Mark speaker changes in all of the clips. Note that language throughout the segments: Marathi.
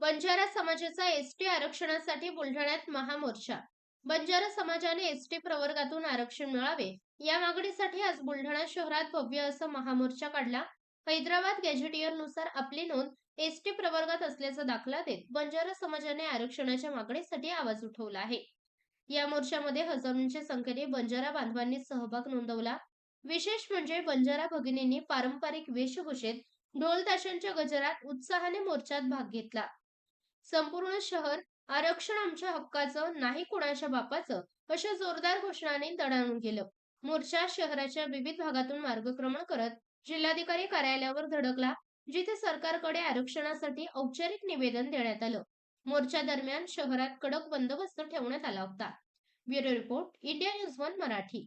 Speaker 1: बंजारा समाजाचा एसटी आरक्षणासाठी बुलढाण्यात महामोर्चा. बंजारा समाजाने एसटी प्रवर्गातून आरक्षण मिळावे. या मागणीसाठी आज बुलढाणा शहरात भव्य असा महामोर्चा काढला. हैदराबाद गॅझेटियरनुसार आपली नोंद एसटी प्रवर्गात असल्याचा दाखला देत बंजारा समाजाने आरक्षणाच्या मागणीसाठी आवाज उठवला आहे. या मोर्चामध्ये हजारोंच्या संख्येने बंजारा बांधवांनी सहभाग नोंदवला. विशेष म्हणजे बंजारा भगिनींनी पारंपरिक वेशभूषेत ढोल ताशांच्या गजरात उत्साहाने मोर्चात भाग घेतला. संपूर्ण शहर आरक्षण आमच्या हक्काचं नाही कुणाच्या बापाचं अशा जोरदार घोषणाने दणाणून गेलं. मोर्चा शहराच्या विविध भागातून मार्गक्रमण करत जिल्हाधिकारी कार्यालयावर धडकला जिथे सरकारकडे आरक्षणासाठी औपचारिक निवेदन देण्यात आलं. मोर्चा दरम्यान शहरात कडक बंदोबस्त ठेवण्यात आला होता. Bureau report India News One Marathi.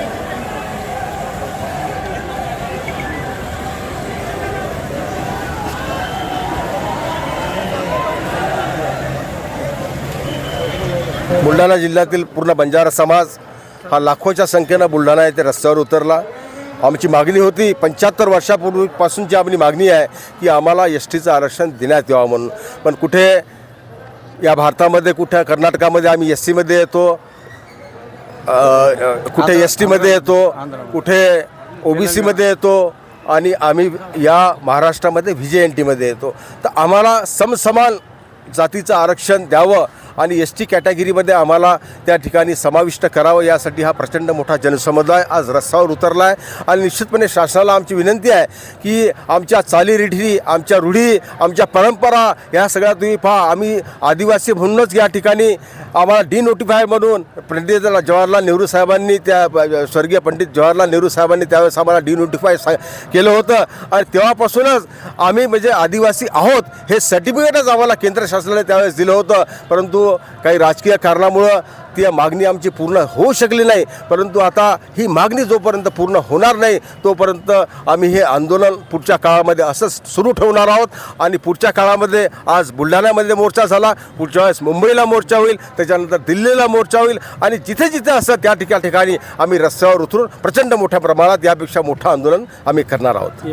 Speaker 2: Buldhana जिल्ह्यातील पूर्ण बंजारा समाज हा लाखोच्या संख्येनं बुलढाणा येथे रस्त्यावर उतरला. आमची मागणी होती पंच्याहत्तर वर्षापूर्वीपासूनची आपली मागणी आहे की आम्हाला एस टीचं आरक्षण देण्यात यावं म्हणून. पण कुठे या भारतामध्ये कुठे कर्नाटकामध्ये आम्ही एस सीमध्ये येतो कुठे एस टीमध्ये येतो कुठे ओ बी सीमध्ये येतो आणि आम्ही या महाराष्ट्रामध्ये व्ही जे एन टीमध्ये येतो. तर आम्हाला समसमान जातीचं आरक्षण द्यावं आणि एस टी कॅटेगरीमध्ये आम्हाला त्या ठिकाणी समाविष्ट करावं यासाठी हा प्रचंड मोठा जनसमुदाय आज रस्त्यावर उतरला आहे आणि निश्चितपणे शासनाला आमची विनंती आहे की आमच्या चालीरीढी आमच्या रूढी आमच्या परंपरा या सगळ्या तुम्ही पहा. आम्ही आदिवासी म्हणूनच या ठिकाणी आम्हाला डी नोटिफाय म्हणून पंडित जवाहरलाल नेहरू साहेबांनी त्या स्वर्गीय पंडित जवाहरलाल नेहरू साहेबांनी त्यावेळेस आम्हाला डी नोटिफाय सा केलं होतं. आणि तेव्हापासूनच आम्ही म्हणजे आदिवासी आहोत हे सर्टिफिकेटच आम्हाला केंद्र शासनाने त्यावेळेस दिलं होतं. परंतु काही राजकीय कारणामुळं ती मागणी आमची पूर्ण होऊ शकली नाही. परंतु आता ही मागणी जोपर्यंत पूर्ण होणार नाही तोपर्यंत आम्ही हे आंदोलन पुढच्या काळामध्ये असंच सुरू ठेवणार आहोत. आणि पुढच्या काळामध्ये आज बुलढाण्यामध्ये मोर्चा झाला पुढच्या वेळेस मुंबईला मोर्चा होईल त्याच्यानंतर दिल्लीला मोर्चा होईल. आणि जिथे जिथे असं त्या ठिका ठिकाणी आम्ही रस्त्यावर उतरून प्रचंड मोठ्या प्रमाणात यापेक्षा मोठं आंदोलन आम्ही करणार आहोत.